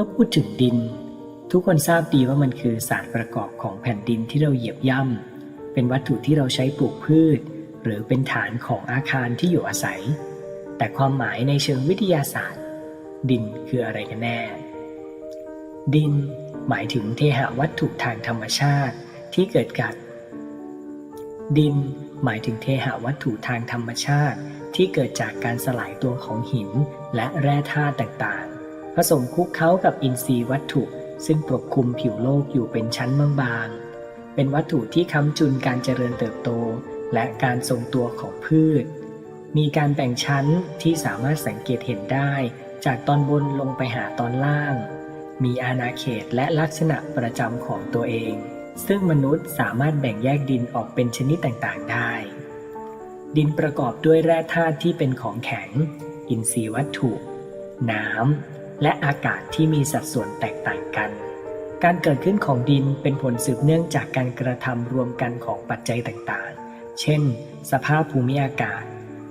มื่อพูดถึงดิน ทุกคนทราบดีว่ามันคือสารประกอบของแผ่นดินที่เราเหยียบย่ำเป็นวัตถุที่เราใช้ปลูกพืช หรือเป็นฐานของอาคารที่อยู่อาศัย แต่ความหมายในเชิงวิทยาศาสตร์ ดินคืออะไรกันแน่ ดิน หมายถึงเทหะวัตถุทางธรรมชาติที่เกิดจากดิน หมายถึงเทหะวัตถุทางธรรมชาติที่เกิดจากการสลายตัวของหินและแร่ธาตุต่าง สมคลุกเคล้ากับอินทรีย์วัตถุ ซึ่งปกคลุมผิวโลกอยู่เป็นชั้นบางๆ เป็นวัตถุที่ค้ำจุนการเจริญเติบโต และการทรงตัวของพืช มีการแบ่งชั้นที่สามารถสังเกตเห็นได้ จากตอนบนลงไปหาตอนล่าง มีอาณาเขตและลักษณะประจำของตัวเอง ซึ่งมนุษย์สามารถแบ่งแยกดินออกเป็นชนิดต่างๆ ได้ ดินประกอบด้วยแร่ธาตุที่เป็นของแข็ง อินทรีย์วัตถุ น้ำ และอากาศที่มีสัดส่วนแตกต่างกัน การเกิดขึ้นของดินเป็นผลสืบเนื่องจากการกระทำรวมกันของปัจจัยต่างๆ เช่น สภาพภูมิอากาศ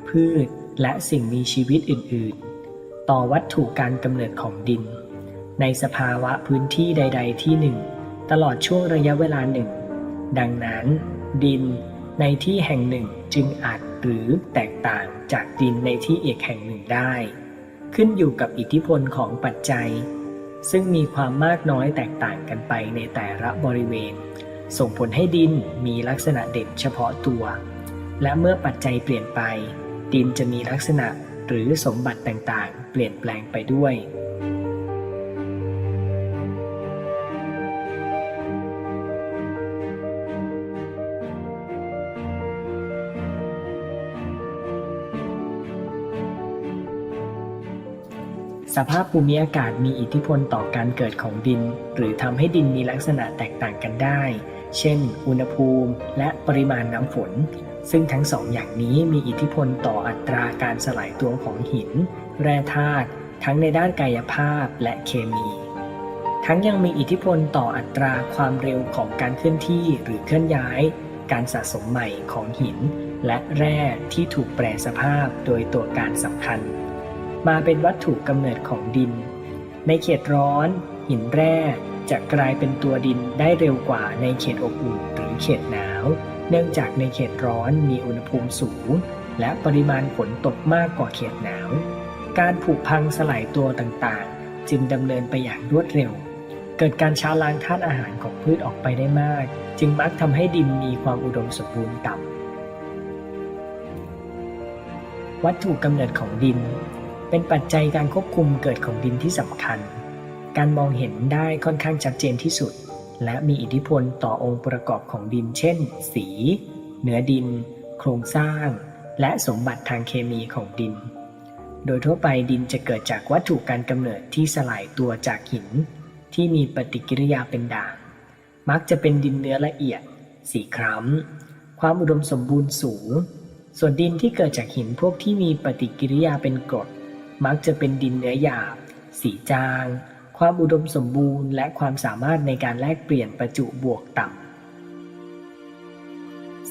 พืช และสิ่งมีชีวิตอื่นๆ ต่อวัตถุการกำเนิดของดิน ในสภาวะพื้นที่ใด ๆ ที่หนึ่ง ตลอดช่วงระยะเวลาหนึ่ง ดังนั้น ดินในที่แห่งหนึ่งจึงอาจหรือแตกต่างจากดินในที่อีกแห่งหนึ่งได้ ขึ้นอยู่กับอิทธิพลของปัจจัย ซึ่งมีความมากน้อยแตกต่างกันไปในแต่ละบริเวณ ส่งผลให้ดินมีลักษณะเด่นเฉพาะตัว และเมื่อปัจจัยเปลี่ยนไป ดินจะมีลักษณะหรือสมบัติต่างๆ เปลี่ยนแปลงไปด้วย สภาพภูมิอากาศมีอิทธิพลต่อการเกิดของดิน หรือทำให้ดินมีลักษณะแตกต่างกันได้ เช่น อุณหภูมิและปริมาณน้ำฝน ซึ่งทั้งสองอย่างนี้มีอิทธิพลต่ออัตราการสลายตัวของหิน แร่ธาตุทั้งในด้านกายภาพและเคมี ทั้งยังมีอิทธิพลต่ออัตราความเร็วของการเคลื่อนที่หรือเคลื่อนย้าย การสะสมใหม่ของหิน และแร่ที่ถูกแปรสภาพโดยตัวการสำคัญ มาเป็นวัตถุกำเนิดของดิน ในเขตร้อน หินแร่จะกลายเป็นตัวดินได้เร็วกว่าในเขตอบอุ่นหรือเขตหนาว เนื่องจากในเขตร้อนมีอุณหภูมิสูง และปริมาณฝนตกมากกว่าเขตหนาว การผุพังสลายตัวต่างๆ จึงดำเนินไปอย่างรวดเร็ว เกิดการช้าล้างธาตุอาหารของพืชออกไปได้มาก จึงมักทำให้ดินมีความอุดมสมบูรณ์ต่ำวัตถุกำเนิดของดิน เป็นปัจจัยการควบคุมเกิดของดินที่สำคัญ การมองเห็นได้ค่อนข้างชัดเจนที่สุด และมีอิทธิพลต่อองค์ประกอบของดิน เช่น สี เนื้อดิน โครงสร้าง และสมบัติทางเคมีของดิน โดยทั่วไปดินจะเกิดจากวัตถุการกำเนิดที่สลายตัวจากหิน ที่มีปฏิกิริยาเป็นด่าง มักจะเป็นดินเนื้อละเอียด สีคล้ำ ความอุดมสมบูรณ์สูง ส่วนดินที่เกิดจากหินพวกที่มีปฏิกิริยาเป็นกรด มักจะเป็นดินเนื้อหยาบ สีจาง ความอุดมสมบูรณ์ และความสามารถในการแลกเปลี่ยนประจุบวกต่ำ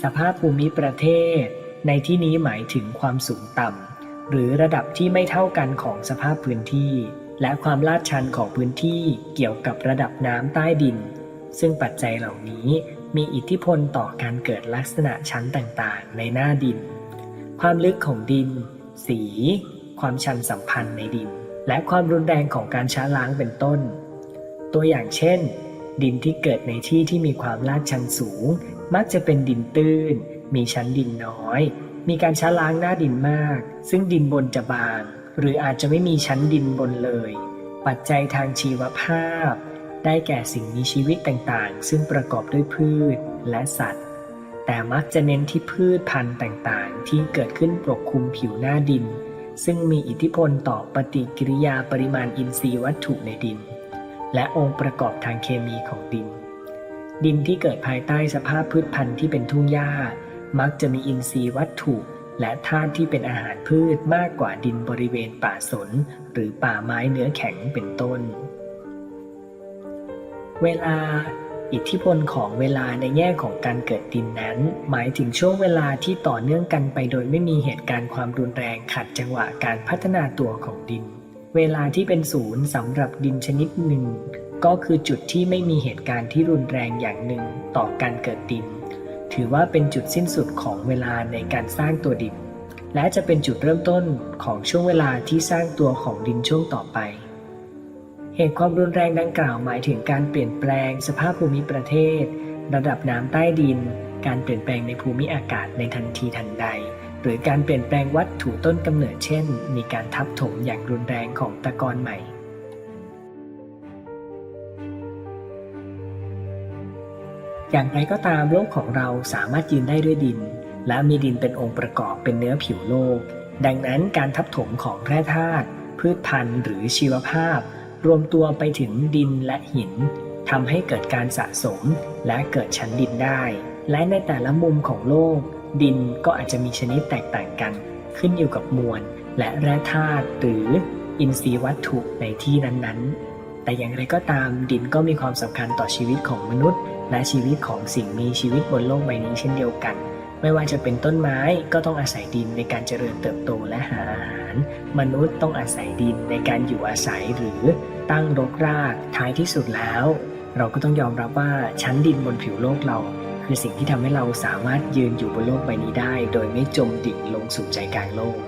สภาพภูมิประเทศ ในที่นี้หมายถึงความสูงต่ำ หรือระดับที่ไม่เท่ากันของสภาพพื้นที่ และความลาดชันของพื้นที่เกี่ยวกับระดับน้ำใต้ดิน ซึ่งปัจจัยเหล่านี้มีอิทธิพลต่อการเกิดลักษณะชั้นต่างๆ ในหน้าดิน ความลึกของดิน สี ความชันสัมพันธ์ในดิน และความรุนแรงของการช้าล้างเป็นต้น ตัวอย่างเช่น ดินที่เกิดในที่ที่มีความลาดชันสูง มักจะเป็นดินตื้น มีชั้นดินน้อย มีการช้าล้างหน้าดินมาก ซึ่งดินบนจะบาง หรืออาจจะไม่มีชั้นดินบนเลย ปัจจัยทางชีวภาพ ได้แก่สิ่งมีชีวิตต่างๆ ซึ่งประกอบด้วยพืชและสัตว์แต่มักจะเน้นที่พืชพันธุ์ต่างๆ ที่เกิดขึ้นปกคลุมผิวหน้าดิน ซึ่งมีอิทธิพลต่อปฏิกิริยาปริมาณอินทรีย์วัตถุในดิน และองค์ประกอบทางเคมีของดิน ดินที่เกิดภายใต้สภาพพืชพันธุ์ที่เป็นทุ่งหญ้า มักจะมีอินทรีย์วัตถุ และธาตุที่เป็นอาหารพืชมากกว่าดินบริเวณป่าสน หรือป่าไม้เนื้อแข็งเป็นต้น เวลา อิทธิพลของเวลาในแง่ของการเกิดดินนั้น หมายถึงช่วงเวลาที่ต่อเนื่องกันไปโดยไม่มีเหตุการณ์ความรุนแรงขัดจังหวะการพัฒนาตัวของดิน เวลาที่เป็นศูนย์สำหรับดินชนิดหนึ่ง ก็คือจุดที่ไม่มีเหตุการณ์ที่รุนแรงอย่างหนึ่งต่อการเกิดดิน ถือว่าเป็นจุดสิ้นสุดของเวลาในการสร้างตัวดิน และจะเป็นจุดเริ่มต้นของช่วงเวลาที่สร้างตัวของดินช่วงต่อไป เหตุความรุนแรงดังกล่าวหมายถึงการเปลี่ยนแปลงสภาพภูมิประเทศ ระดับน้ำใต้ดิน การเปลี่ยนแปลงในภูมิอากาศในทันทีทันใด หรือการเปลี่ยนแปลงวัตถุต้นกำเนิดเช่น มีการทับถมอย่างรุนแรงของตะกอนใหม่อย่างไรก็ตามโลกของเราสามารถยืนได้ด้วยดิน และมีดินเป็นองค์ประกอบเป็นเนื้อผิวโลก ดังนั้นการทับถมของแร่ธาตุพืชพันธุ์หรือชีวภาพ รวมตัวไปถึงดินและหินทำให้เกิดการสะสมและเกิดชั้นดินได้ และในแต่ละมุมของโลก ดินก็อาจจะมีชนิดแตกต่างกัน ขึ้นอยู่กับมวล และแร่ธาตุหรืออินทรีย์วัตถุในที่นั้นๆ แต่อย่างไรก็ตามดินก็มีความสำคัญต่อชีวิตของมนุษย์ และชีวิตของสิ่งมีชีวิตบนโลกใบนี้เช่นเดียวกัน ไม่ว่าจะเป็นต้นไม้ก็ต้องอาศัยดินในการเจริญเติบโตและหาอาหาร มนุษย์ต้องอาศัยดินในการอยู่อาศัยหรือ ตั้งรกรากท้ายที่สุดแล้ว เราก็ต้องยอมรับว่าชั้นดินบนผิวโลกเรา คือสิ่งที่ทำให้เราสามารถยืนอยู่บนโลกใบนี้ได้ โดยไม่จมดิ่งลงสู่ใจกลางโลก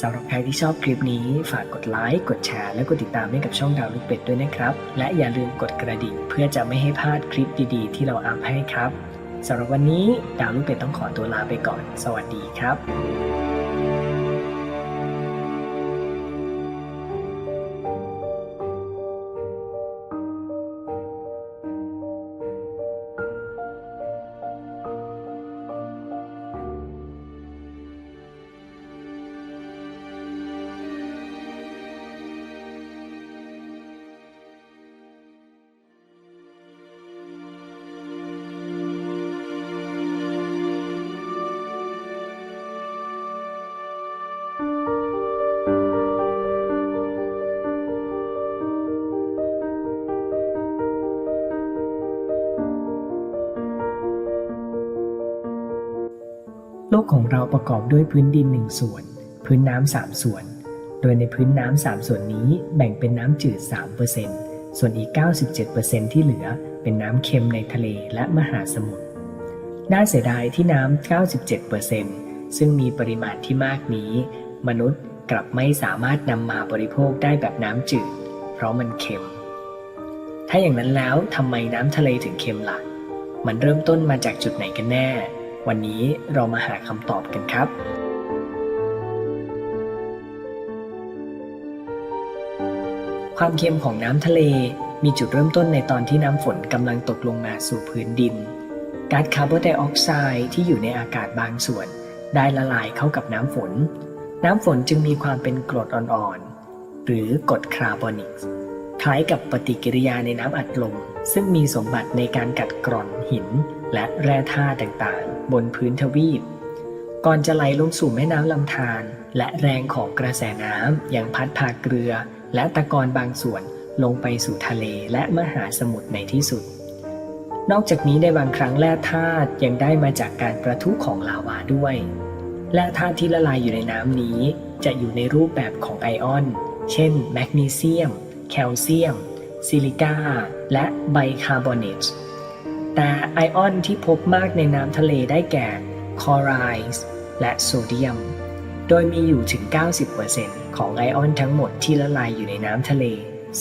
สำหรับใครที่ชอบคลิปนี้ฝากกดไลค์ กดแชร์ และกดติดตามให้กับช่องดาวลูกเป็ดด้วยนะครับ และอย่าลืมกดกระดิ่งเพื่อจะไม่ให้พลาดคลิปดีๆ ที่เราอัพให้ครับ สำหรับวันนี้ดาวลูกเป็ดต้องขอตัวลาไปก่อน สวัสดีครับ กของเราประกอบด้วยพื้นดินหนึ่งส่วน พื้นน้ำสามส่วน โดยในพื้นน้ำสามส่วนนี้แบ่งเป็นน้ำจืด 3%ส่วนอีก 97%ที่เหลือเป็นน้ำเค็มในทะเลและมหาสมุทร น่าเสียดายที่น้ำ 97%ซึ่งมีปริมาณที่มากนี้ มนุษย์กลับไม่สามารถนำมาบริโภคได้แบบน้ำจืด เพราะมันเค็ม ถ้าอย่างนั้นแล้วทำไมน้ำทะเลถึงเค็มล่ะ มันเริ่มต้นมาจากจุดไหนกันแน่ วันนี้เรามาหาคำตอบกันครับ ความเค็มของน้ำทะเลมีจุดเริ่มต้นในตอนที่น้ำฝนกำลังตกลงมาสู่พื้นดินก๊าซคาร์บอนไดออกไซด์ที่อยู่ในอากาศบางส่วน ได้ละลายเข้ากับน้ำฝน น้ำฝนจึงมีความเป็นกรดอ่อนๆ หรือกรดคาร์บอนิกคล้ายกับปฏิกิริยาในน้ำอัดลม ซึ่งมีสมบัติในการกัดกร่อนหิน และแร่ธาตุต่างๆ บนพื้นทวีป ก่อนจะไหลลงสู่แม่น้ำลำธารและแรงของกระแสน้ำยังพัดพาเกลือ และตะกอนบางส่วนลงไปสู่ทะเลและมหาสมุทรในที่สุด นอกจากนี้ในบางครั้งแร่ธาตุยังได้มาจากการประทุของลาวาด้วย แร่ธาตุที่ละลายอยู่ในน้ำนี้ จะอยู่ในรูปแบบของไอออน เช่น แมกนีเซียม แคลเซียม ซิลิก้าและไบคาร์บอเนต แต่ไอออนที่พบมากในน้ำทะเลได้แก่คลอไรด์และโซเดียม โดยมีอยู่ถึง 90%ของไอออนทั้งหมดที่ละลายอยู่ในน้ำทะเล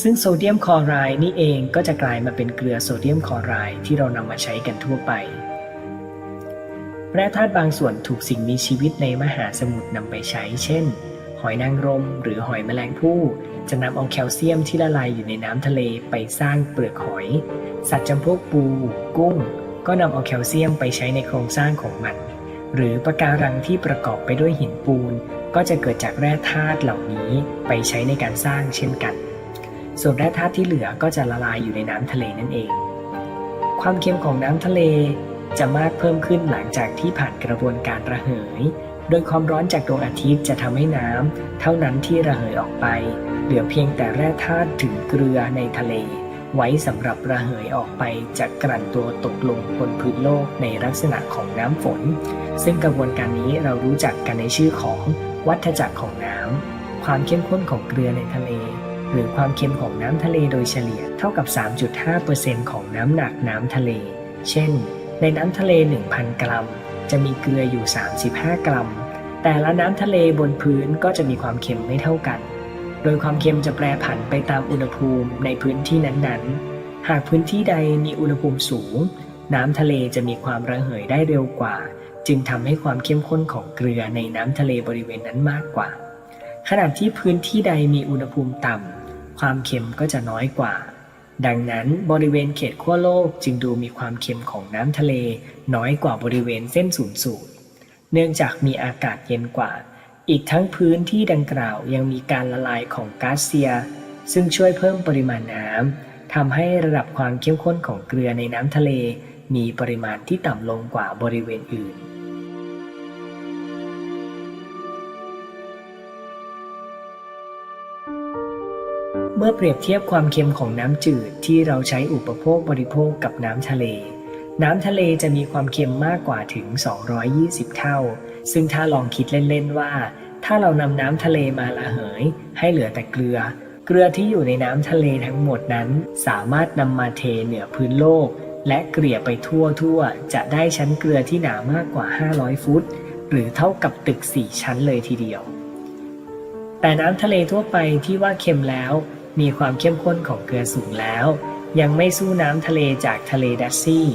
ซึ่งโซเดียมคลอไรด์นี่เองก็จะกลายมาเป็นเกลือโซเดียมคลอไรด์ที่เรานำมาใช้กันทั่วไป แร่ธาตุบางส่วนถูกสิ่งมีชีวิตในมหาสมุทรนำไปใช้ เช่น หอยนางรม หรือหอยแมลงภู่ จะนำเอาแคลเซียมที่ละลายอยู่ในน้ำทะเลไปสร้างเปลือกหอย สัตว์จำพวกปู กุ้ง ก็นำเอาแคลเซียมไปใช้ในโครงสร้างของมัน หรือปะการังที่ประกอบไปด้วยหินปูน ก็จะเกิดจากแร่ธาตุเหล่านี้ไปใช้ในการสร้างเช่นกัน ส่วนแร่ธาตุที่เหลือก็จะละลายอยู่ในน้ำทะเลนั่นเอง ความเค็มของน้ำทะเลจะมากเพิ่มขึ้นหลังจากที่ผ่านกระบวนการระเหย โดยความร้อนจากดวงอาทิตย์จะทำให้น้ำเท่านั้นที่ระเหยออกไป เหลือเพียงแต่แร่ธาตุถึงเกลือในทะเล ไว้สำหรับระเหยออกไปจากกลั่นตัวตกลงบนพื้นโลกในลักษณะของน้ำฝน ซึ่งกระบวนการนี้เรารู้จักกันในชื่อของวัฏจักรของน้ำความเข้มข้นของเกลือในทะเล หรือความเค็มของน้ำทะเลโดยเฉลี่ยเท่ากับ 3.5%ของน้ำหนักน้ำทะเล เช่น ในน้ำทะเล 1,000 กรัม จะมีเกลืออยู่ 35 กรัม แต่ละน้ำทะเลบนพื้นก็จะมีความเค็มไม่เท่ากัน โดยความเค็มจะแปรผันไปตามอุณหภูมิในพื้นที่นั้นๆ หากพื้นที่ใดมีอุณหภูมิสูง น้ำทะเลจะมีความระเหยได้เร็วกว่า จึงทำให้ความเข้มข้นของเกลือในน้ำทะเลบริเวณนั้นมากกว่า ขณะที่พื้นที่ใดมีอุณหภูมิต่ำความเค็มก็จะน้อยกว่า ดังนั้นบริเวณเขตขั้วโลกจึงดูมีความเค็มของน้ำทะเล น้อยกว่าบริเวณเส้นศูนย์สูตร เนื่องจากมีอากาศเย็นกว่า อีกทั้งพื้นที่ดังกล่าวยังมีการละลายของก๊าซเซีย ซึ่งช่วยเพิ่มปริมาณน้ำทำให้ระดับความเข้มข้นของเกลือในน้ำทะเล มีปริมาณที่ต่ำลงกว่าบริเวณอื่น เมื่อเปรียบเทียบความเค็มของน้ำจืดที่เราใช้อุปโภคบริโภคกับน้ำทะเล น้ำทะเลจะมีความเค็มมากกว่าถึง 220 เท่า ซึ่งถ้าลองคิดเล่น ๆ ว่า ถ้าเรานำน้ำทะเลมาละเหย ให้เหลือแต่เกลือ เกลือที่อยู่ในน้ำทะเลทั้งหมดนั้น สามารถนำมาเทเหนือพื้นโลก และเกลี่ยไปทั่วๆจะได้ชั้นเกลือที่หนามากกว่า 500 ฟุต หรือเท่ากับตึก 4 ชั้นเลยทีเดียวแต่น้ำทะเลทั่วไปที่ว่าเค็มแล้ว มีความเข้มข้นของเกลือสูงแล้ว ยังไม่สู้น้ำทะเลจากทะเลดัซซี่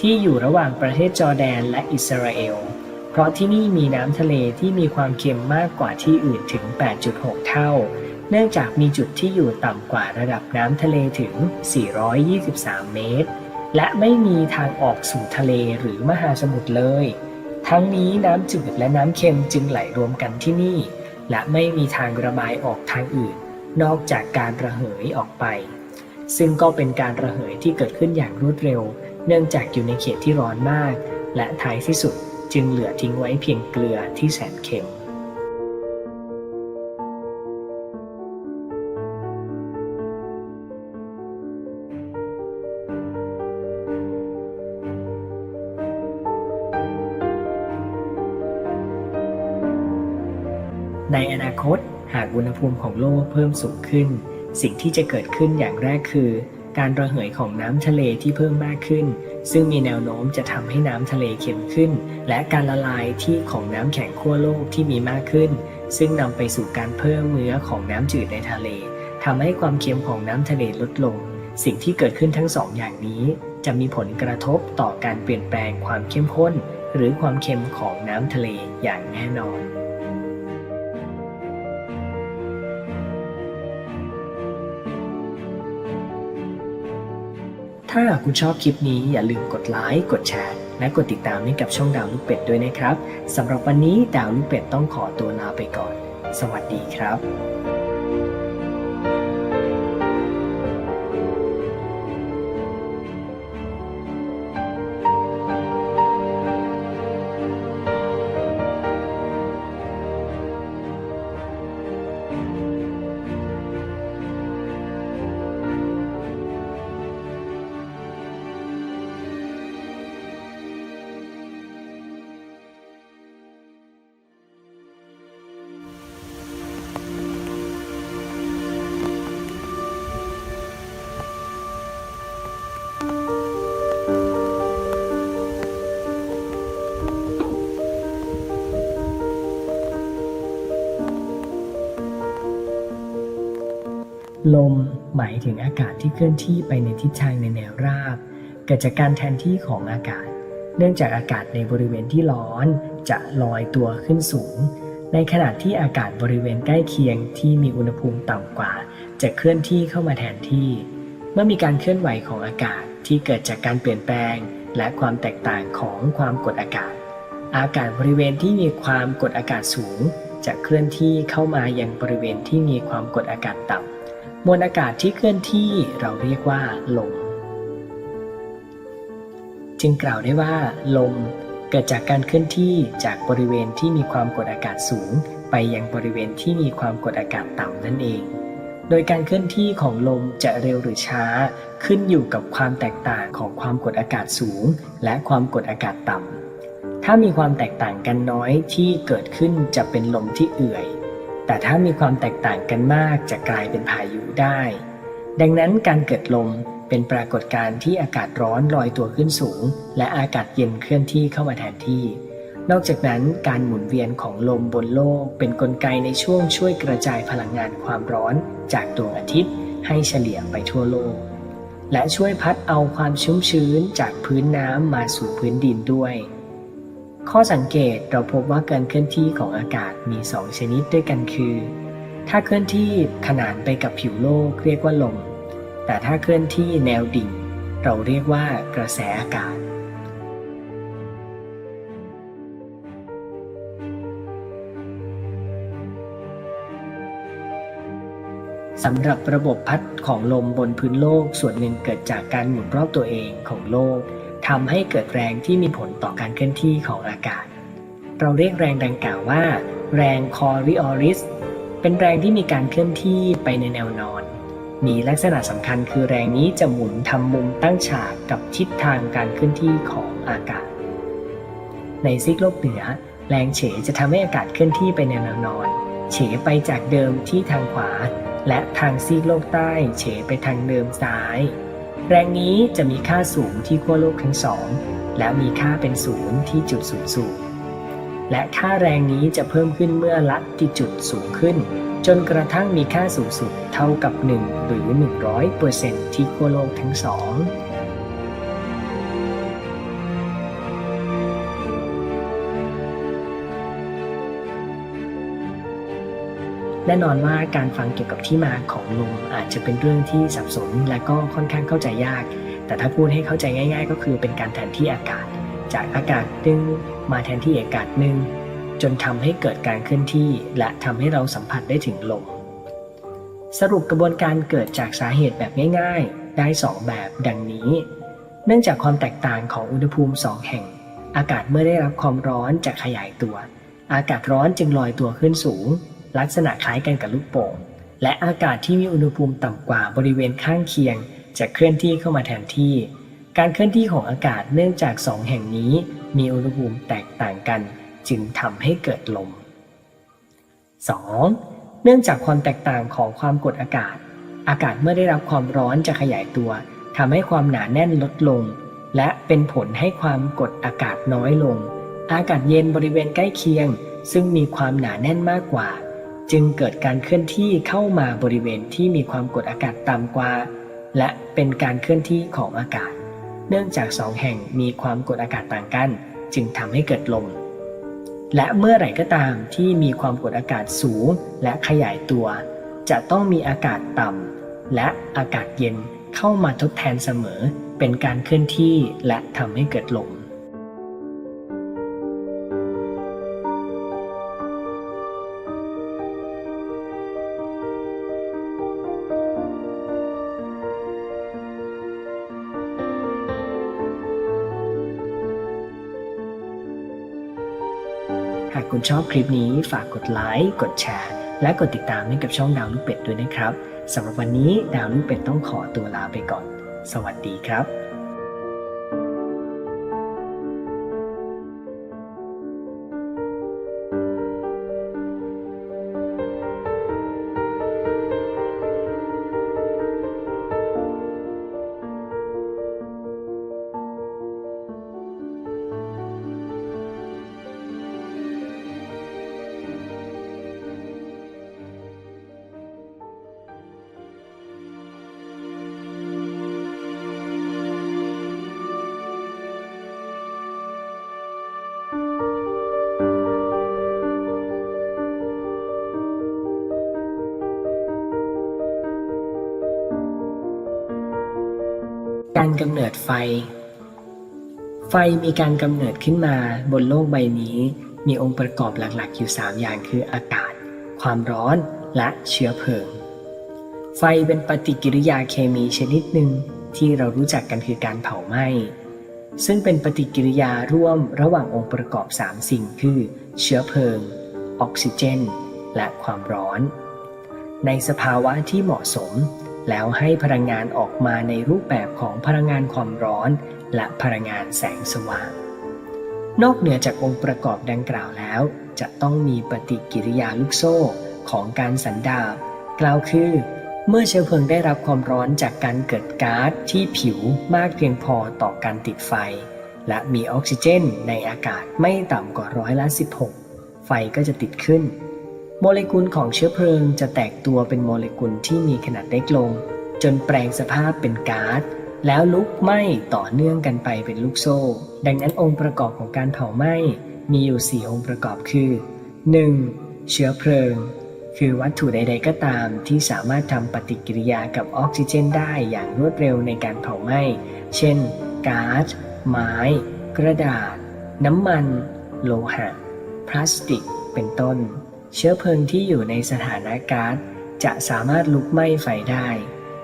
ที่อยู่ระหว่างประเทศจอร์แดนและอิสราเอล เพราะที่นี่มีน้ำทะเลที่มีความเค็มมากกว่าที่อื่นถึง 8.6 เท่า เนื่องจากมีจุดที่อยู่ต่ำกว่าระดับน้ำทะเลถึง 423 เมตร และไม่มีทางออกสู่ทะเลหรือมหาสมุทรเลย ทั้งนี้น้ำจืดและน้ำเค็มจึงไหลรวมกันที่นี่ และไม่มีทางระบายออกทางอื่น นอกจากการระเหยออกไป ซึ่งก็เป็นการระเหยที่เกิดขึ้นอย่างรวดเร็ว เนื่องจากอยู่ในเขตที่ร้อนมาก และท้ายที่สุดจึงเหลือทิ้งไว้เพียงเกลือที่แสนเค็ม หากอุณหภูมิของโลกเพิ่มสูงขึ้น สิ่งที่จะเกิดขึ้นอย่างแรกคือ การระเหยของน้ำทะเลที่เพิ่มมากขึ้น ซึ่งมีแนวโน้มจะทำให้น้ำทะเลเค็มขึ้น และการละลายที่ของน้ำแข็งขั้วโลกที่มีมากขึ้น ซึ่งนำไปสู่การเพิ่มเนื้อของน้ำจืดในทะเลทำให้ความเค็มของน้ำทะเลลดลง สิ่งที่เกิดขึ้นทั้งสองอย่างนี้ จะมีผลกระทบต่อการเปลี่ยนแปลงความเข้มข้น หรือความเค็มของน้ำทะเลอย่างแน่นอน ถ้าหากคุณชอบคลิปนี้อย่าลืมกดไลค์ กดแชร์ และกดติดตามให้กับช่องดาวลูกเป็ดด้วยนะครับสำหรับวันนี้ดาวลูกเป็ดต้องขอตัวลาไปก่อน สวัสดีครับ ลมหมายถึงอากาศที่เคลื่อนที่ไปในทิศทางในแนวราบ เกิดจากการแทนที่ของอากาศ เนื่องจากอากาศในบริเวณที่ร้อนจะลอยตัวขึ้นสูง ในขณะที่อากาศบริเวณใกล้เคียงที่มีอุณหภูมิต่ำกว่า จะเคลื่อนที่เข้ามาแทนที่ เมื่อมีการเคลื่อนไหวของอากาศที่เกิดจากการเปลี่ยนแปลง และความแตกต่างของความกดอากาศ อากาศบริเวณที่มีความกดอากาศสูง จะเคลื่อนที่เข้ามายังบริเวณที่มีความกดอากาศต่ำ มวลอากาศที่เคลื่อนที่เราเรียกว่าลม จึงกล่าวได้ว่า ลมเกิดจากการเคลื่อนที่จากบริเวณที่มีความกดอากาศสูง ไปยังบริเวณที่มีความกดอากาศต่ำนั่นเอง โดยการเคลื่อนที่ของลมจะเร็วหรือช้า ขึ้นอยู่กับความแตกต่างของความกดอากาศสูง และความกดอากาศต่ำถ้ามีความแตกต่างกันน้อยที่เกิดขึ้นจะเป็นลมที่เอื่อย แต่ถ้ามีความแตกต่างกันมากจะกลายเป็นพายุได้ ดังนั้นการเกิดลมเป็นปรากฏการณ์ที่อากาศร้อนลอยตัวขึ้นสูง และอากาศเย็นเคลื่อนที่เข้ามาแทนที่ นอกจากนั้นการหมุนเวียนของลมบนโลก เป็นนกลไกในช่วงช่วยกระจายพลังงานความร้อน จากดวงอาทิตย์ ให้เฉลี่ยไปทั่วโลก และช่วยพัดเอาความชุ่มชื้นจากพื้นน้ำมาสู่พื้นดินด้วย ข้อสังเกตเราพบว่าการเคลื่อนที่ของอากาศมี 2 ชนิดด้วยกันคือ ถ้าเคลื่อนที่ขนานไปกับผิวโลกเรียกว่าลม แต่ถ้าเคลื่อนที่แนวดิ่ง เราเรียกว่ากระแสอากาศ สำหรับระบบพัดของลมบนพื้นโลกส่วนหนึ่งเกิดจากการหมุนรอบตัวเองของโลก ทำให้เกิดแรงที่มีผลต่อการเคลื่อนที่ของอากาศ เราเรียกแรงดังกล่าวว่า แรงคอริออริส เป็นแรงที่มีการเคลื่อนที่ไปในแนวนอน มีลักษณะสำคัญคือแรงนี้จะหมุนทำมุมตั้งฉากกับทิศทางการเคลื่อนที่ของอากาศ ในซีกโลกเหนือ แรงเฉจะทำให้อากาศเคลื่อนที่ไปในแนวนอน เฉไปจากเดิมที่ทางขวา และทางซีกโลกใต้ เฉไปทางเดิมซ้าย แรงนี้จะมีค่าสูงที่ขั้วโลกทั้งสอง และมีค่าเป็นศูนย์ที่จุดศูนย์สูงและค่าแรงนี้จะเพิ่มขึ้นเมื่อลัดที่จุดสูงขึ้น จนกระทั่งมีค่าสูงสุดเท่ากับ 1 หรือ 100%ที่ขั้วโลกทั้งสอง แน่นอนว่าการฟังเกี่ยวกับที่มาของลมอาจจะเป็นเรื่องที่สับสนและก็ค่อนข้างเข้าใจยาก แต่ถ้าพูดให้เข้าใจง่าย ๆ ก็คือเป็นการแทนที่อากาศ จากอากาศหนึ่งมาแทนที่อากาศหนึ่งจนทำให้เกิดการเคลื่อนที่ และทำให้เราสัมผัสได้ถึงลม สรุปกระบวนการเกิดจากสาเหตุแบบง่ายๆ ได้ 2 แบบดังนี้ เนื่องจากความแตกต่างของอุณหภูมิ 2 แห่ง อากาศเมื่อได้รับความร้อนจะขยายตัว อากาศร้อนจึงลอยตัวขึ้นสูง ลักษณะคล้ายกันกับลูกโป่ง และอากาศที่มีอุณหภูมิต่ำกว่าบริเวณข้างเคียง จะเคลื่อนที่เข้ามาแทนที่ การเคลื่อนที่ของอากาศเนื่องจากสองแห่งนี้ มีอุณหภูมิแตกต่างกัน จึงทำให้เกิดลม 2. เนื่องจากความแตกต่างของความกดอากาศ อากาศเมื่อได้รับความร้อนจะขยายตัวทำให้ความหนาแน่นลดลง และเป็นผลให้ความกดอากาศน้อยลง อากาศเย็นบริเวณใกล้เคียง ซึ่งมีความหนาแน่นมากกว่า จึงเกิดการเคลื่อนที่เข้ามาบริเวณที่มีความกดอากาศต่ำกว่า และเป็นการเคลื่อนที่ของอากาศ เนื่องจากสองแห่งมีความกดอากาศต่างกัน จึงทำให้เกิดลม และเมื่อไหร่ก็ตามที่มีความกดอากาศสูงและขยายตัว จะต้องมีอากาศต่ำและอากาศเย็นเข้ามาทดแทนเสมอ เป็นการเคลื่อนที่และทำให้เกิดลม คุณชอบคลิปนี้ฝากกดไลค์ กดแชร์ และกดติดตามให้กับช่องดาวลูกเป็ดด้วยนะครับสำหรับวันนี้ดาวลูกเป็ดต้องขอตัวลาไปก่อน สวัสดีครับ กำเนิดไฟ ไฟมีการกำเนิดขึ้นมาบนโลกใบนี้ มีองค์ประกอบหลักๆ อยู่ 3 อย่างคืออากาศ ความร้อนและเชื้อเพลิง ไฟเป็นปฏิกิริยาเคมีชนิดหนึ่งที่เรารู้จักกันคือการเผาไหม้ ซึ่งเป็นปฏิกิริยาร่วมระหว่างองค์ประกอบ 3 สิ่งคือ เชื้อเพลิง ออกซิเจน และความร้อน ในสภาวะที่เหมาะสม แล้วให้พลังงานออกมาในรูปแบบของพลังงานความร้อน และพลังงานแสงสว่าง นอกเหนือจากองค์ประกอบดังกล่าวแล้ว จะต้องมีปฏิกิริยาลูกโซ่ของการสันดาบ กล่าวคือ เมื่อเชื้อเพลิงได้รับความร้อนจากการเกิดก๊าซที่ผิวมากเพียงพอต่อการติดไฟ และมีออกซิเจนในอากาศไม่ต่ำกว่าร้อยละ 16 ไฟก็จะติดขึ้น โมเลกุลของเชื้อเพลิงจะแตกตัวเป็นโมเลกุลที่มีขนาดเล็กลง จนแปลงสภาพเป็นก๊าซแล้วลุกไหม้ต่อเนื่องกันไปเป็นลูกโซ่ ดังนั้นองค์ประกอบของการเผาไหม้มีอยู่ 4 องค์ประกอบคือ 1. เชื้อเพลิง คือวัตถุใด ๆ ก็ตามที่สามารถทำปฏิกิริยากับออกซิเจนได้อย่างรวดเร็วในการเผาไหม้ เช่นก๊าซไม้ กระดาษ น้ำมัน โลหะ พลาสติก เป็นต้น เชื้อเพลิงที่อยู่ในสถานะก๊าซจะสามารถลุกไหม้ไฟได้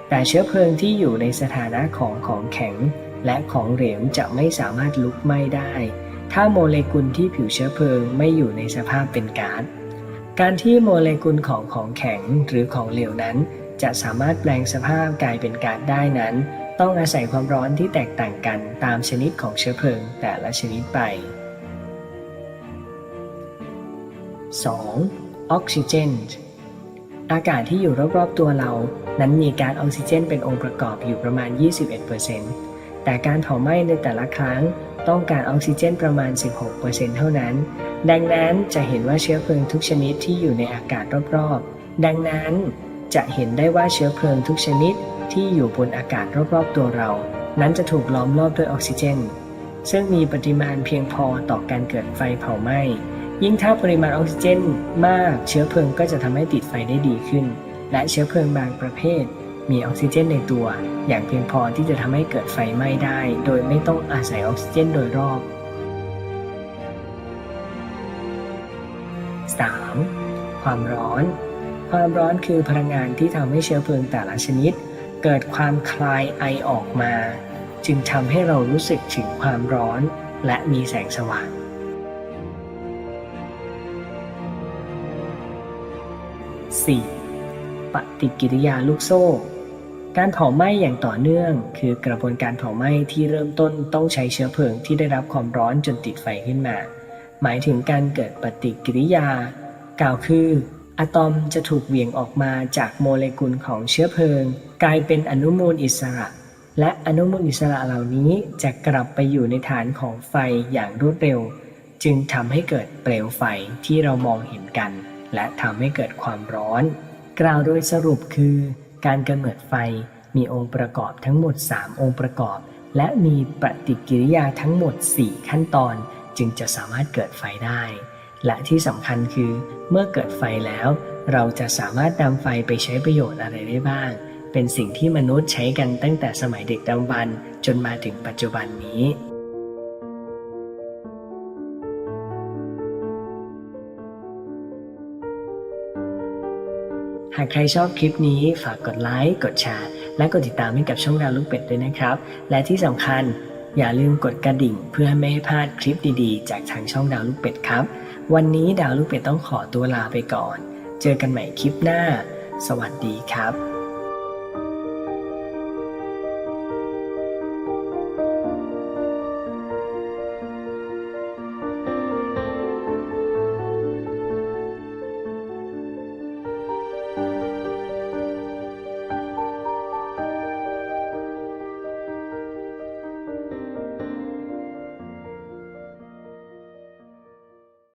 แต่เชื้อเพลิงที่อยู่ในสถานะของของแข็ง และของเหลวจะไม่สามารถลุกไหม้ได้ ถ้าโมเลกุลที่ผิวเชื้อเพลิงไม่อยู่ในสภาพเป็นก๊าซ การที่โมเลกุลของของแข็งหรือของเหลวนั้น จะสามารถแปลงสภาพกลายเป็นก๊าซได้นั้น ต้องอาศัยความร้อนที่แตกต่างกันตามชนิดของเชื้อเพลิงแต่ละชนิดไป 2. ออกซิเจนอากาศที่อยู่รอบๆตัวเรา นั้นมีก๊าซออกซิเจนเป็นองค์ประกอบอยู่ประมาณ 21%แต่การเผาไหม้ในแต่ละครั้งต้องการออกซิเจนประมาณ 16%เท่านั้น ดังนั้นจะเห็นว่าเชื้อเพลิงทุกชนิดที่อยู่ในอากาศรอบๆ ดังนั้นจะเห็นได้ว่าเชื้อเพลิงทุกชนิดที่อยู่บนอากาศรอบๆ ตัวเรา นั้นจะถูกล้อมรอบด้วยออกซิเจน ซึ่งมีปริมาณเพียงพอต่อการเกิดไฟเผาไหม้ ยิ่งถ้าปริมาณออกซิเจนมากเชื้อเพลิงก็จะทำให้ติดไฟได้ดีขึ้น และเชื้อเพลิงบางประเภท มีออกซิเจนในตัว อย่างเพียงพอที่จะทำให้เกิดไฟไหม้ได้ โดยไม่ต้องอาศัยออกซิเจนโดยรอบ 3. ความร้อน ความร้อนคือพลังงานที่ทำให้เชื้อเพลิงแต่ละชนิด เกิดความคลายไอออกมา จึงทำให้เรารู้สึกถึงความร้อนและมีแสงสว่าง 4. ปฏิกิริยาลูกโซ่ การเผาไหม้อย่างต่อเนื่อง คือกระบวนการเผาไหม้ที่เริ่มต้นต้องใช้เชื้อเพลิงที่ได้รับความร้อนจนติดไฟขึ้นมา หมายถึงการเกิดปฏิกิริยา กล่าวคืออะตอมจะถูกเหวี่ยงออกมาจากโมเลกุลของเชื้อเพลิง กลายเป็นอนุมูลอิสระ และอนุมูลอิสระเหล่านี้จะกลับไปอยู่ในฐานของไฟอย่างรวดเร็ว จึงทำให้เกิดเปลวไฟที่เรามองเห็นกัน และทำให้เกิดความร้อน กล่าวโดยสรุปคือ การกำเนิดไฟมีองค์ประกอบทั้งหมด 3 องค์ประกอบ และมีปฏิกิริยาทั้งหมด 4 ขั้นตอน จึงจะสามารถเกิดไฟได้ และที่สำคัญคือ เมื่อเกิดไฟแล้ว เราจะสามารถนำไฟไปใช้ประโยชน์อะไรได้บ้าง เป็นสิ่งที่มนุษย์ใช้กันตั้งแต่สมัยเด็กดำบรรพ์จนมาถึงปัจจุบันนี้ หากใครชอบคลิปนี้ฝากกดไลค์ กดแชร์ และกดติดตามให้กับช่องดาวลูกเป็ดด้วยนะครับ และที่สำคัญอย่าลืมกดกระดิ่งเพื่อไม่ให้พลาดคลิปดีๆ จากทางช่องดาวลูกเป็ดครับ วันนี้ดาวลูกเป็ดต้องขอตัวลาไปก่อน เจอกันใหม่คลิปหน้า สวัสดีครับ